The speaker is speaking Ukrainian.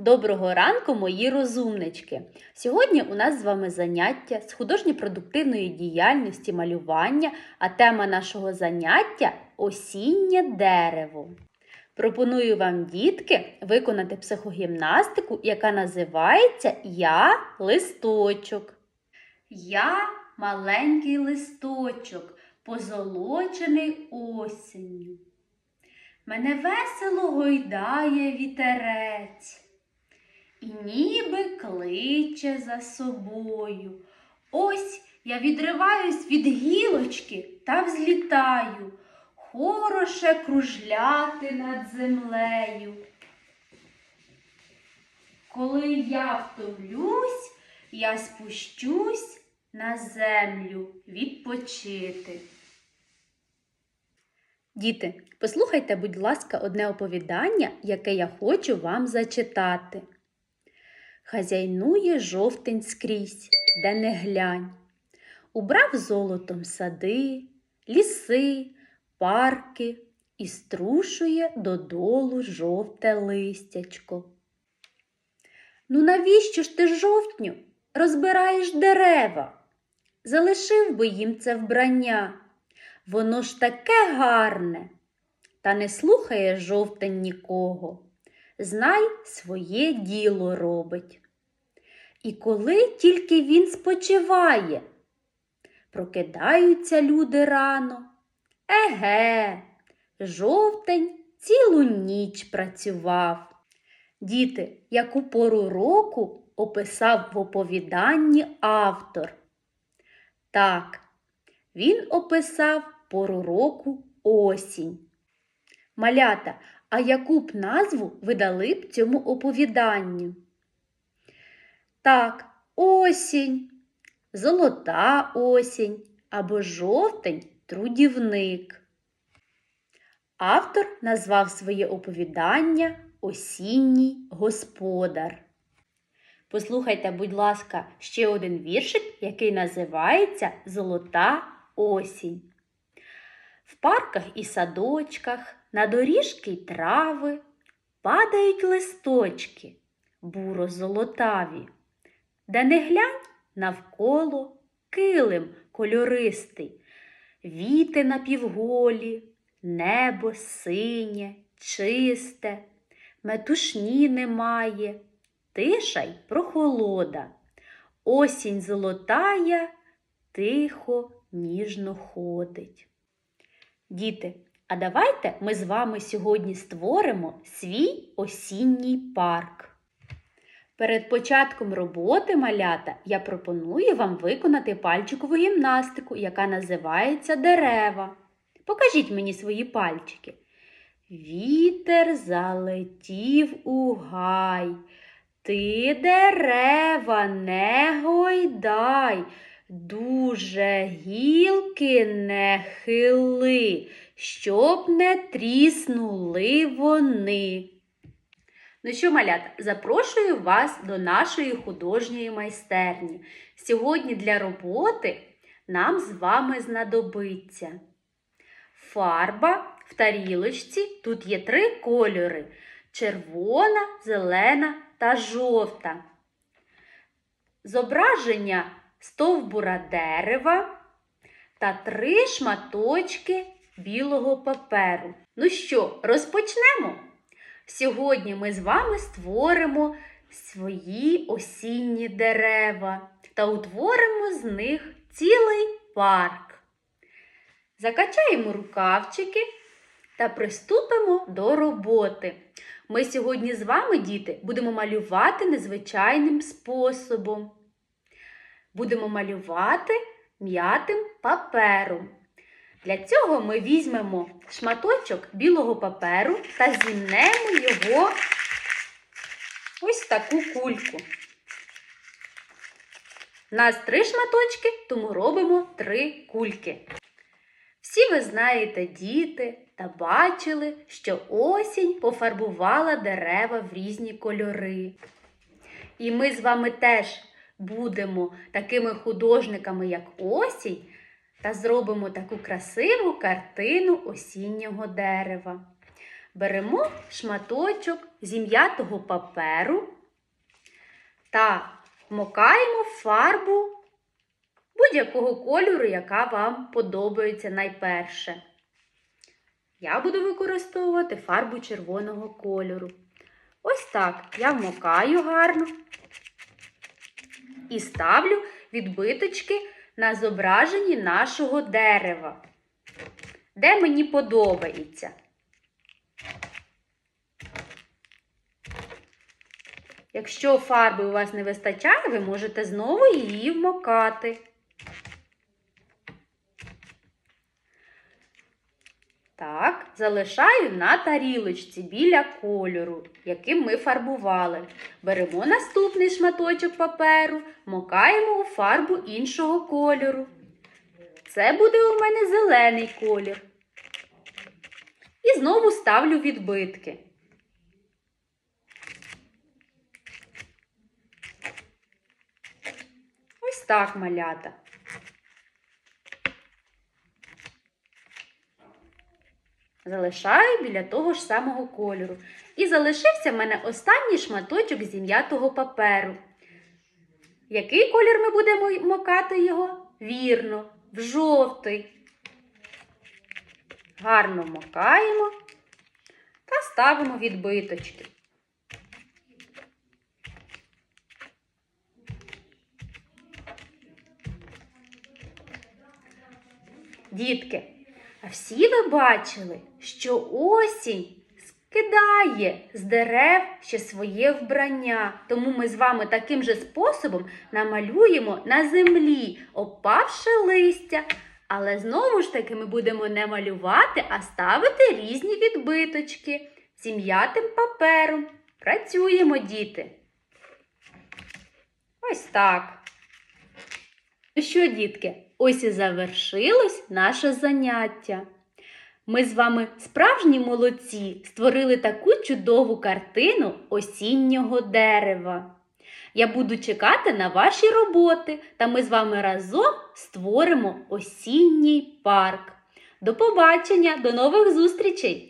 Доброго ранку, мої розумнички! Сьогодні у нас з вами заняття з художньо-продуктивної діяльності малювання, а тема нашого заняття осіннє дерево. Пропоную вам, дітки, виконати психогімнастику, яка називається Я листочок. Я маленький листочок, позолочений осінню. Мене весело гойдає вітерець ніби кличе за собою. Ось я відриваюсь від гілочки та взлітаю, хороше кружляти над землею. Коли я втомлюсь, я спущусь на землю відпочити. Діти, послухайте, будь ласка, одне оповідання, яке я хочу вам зачитати. Хазяйнує жовтень скрізь, де не глянь. Убрав золотом сади, ліси, парки і струшує додолу жовте листячко. Ну навіщо ж ти жовтню розбираєш дерева? Залишив би їм це вбрання. Воно ж таке гарне. Та не слухає жовтень нікого. Знай, своє діло робить. І коли тільки він спочиває, прокидаються люди рано. Еге, жовтень цілу ніч працював. Діти, яку пору року описав в оповіданні автор. Так, він описав пору року осінь. Малята, а яку б назву ви дали б цьому оповіданню? Так, осінь, золота осінь або жовтень трудівник. Автор назвав своє оповідання Осінній господар. Послухайте, будь ласка, ще один віршик, який називається Золота осінь. В парках і садочках, на доріжки й трави падають листочки, буро золотаві, де не глянь навколо килим кольористий, віти напівголі, небо синє, чисте, метушні немає, тиша й прохолода. Осінь золотая тихо, ніжно ходить. Діти, а давайте ми з вами сьогодні створимо свій осінній парк. Перед початком роботи малята я пропоную вам виконати пальчикову гімнастику, яка називається дерева. Покажіть мені свої пальчики. Вітер залетів у гай. Ти дерева не гойдай, дуже гілки не хили, щоб не тріснули вони. Ну що, малята, запрошую вас до нашої художньої майстерні. Сьогодні для роботи нам з вами знадобиться фарба в тарілочці. Тут є три кольори: червона, зелена та жовта. Зображення стовбура дерева та три шматочки білого паперу. Ну що, розпочнемо? Сьогодні ми з вами створимо свої осінні дерева та утворимо з них цілий парк. Закачаємо рукавчики та приступимо до роботи. Ми сьогодні з вами, діти, будемо малювати незвичайним способом. Будемо малювати м'ятим папером. Для цього ми візьмемо шматочок білого паперу та зімнемо його ось таку кульку. У нас три шматочки, тому робимо три кульки. Всі ви знаєте, діти, та бачили, що осінь пофарбувала дерева в різні кольори. І ми з вами теж будемо такими художниками, як осінь, та зробимо таку красиву картину осіннього дерева. беремо шматочок зім'ятого паперу та вмокаємо фарбу будь-якого кольору, яка вам подобається найперше. Я буду використовувати фарбу червоного кольору. Ось так я вмокаю гарно і ставлю відбиточки на зображенні нашого дерева, де мені подобається. Якщо фарби у вас не вистачає, ви можете знову її вмокати. Так, залишаю на тарілочці біля кольору, яким ми фарбували. Беремо наступний шматочок паперу, мокаємо у фарбу іншого кольору. Це буде у мене зелений колір. І знову ставлю відбитки. Ось так малята. Залишаю біля того ж самого кольору. І залишився в мене останній шматочок зім'ятого паперу. Який колір ми будемо мокати його? Вірно, в жовтий. Гарно мокаємо та ставимо відбиточки. Дітки, а всі ви бачили, що осінь скидає з дерев ще своє вбрання. Тому ми з вами таким же способом намалюємо на землі, опавши листя. Але знову ж таки ми будемо не малювати, а ставити різні відбиточки зім'ятим папером. Працюємо, діти. Ось так. Ну що, дітки, ось і завершилось наше заняття. Ми з вами справжні молодці створили таку чудову картину осіннього дерева. Я буду чекати на ваші роботи, та ми з вами разом створимо осінній парк. До побачення, до нових зустрічей!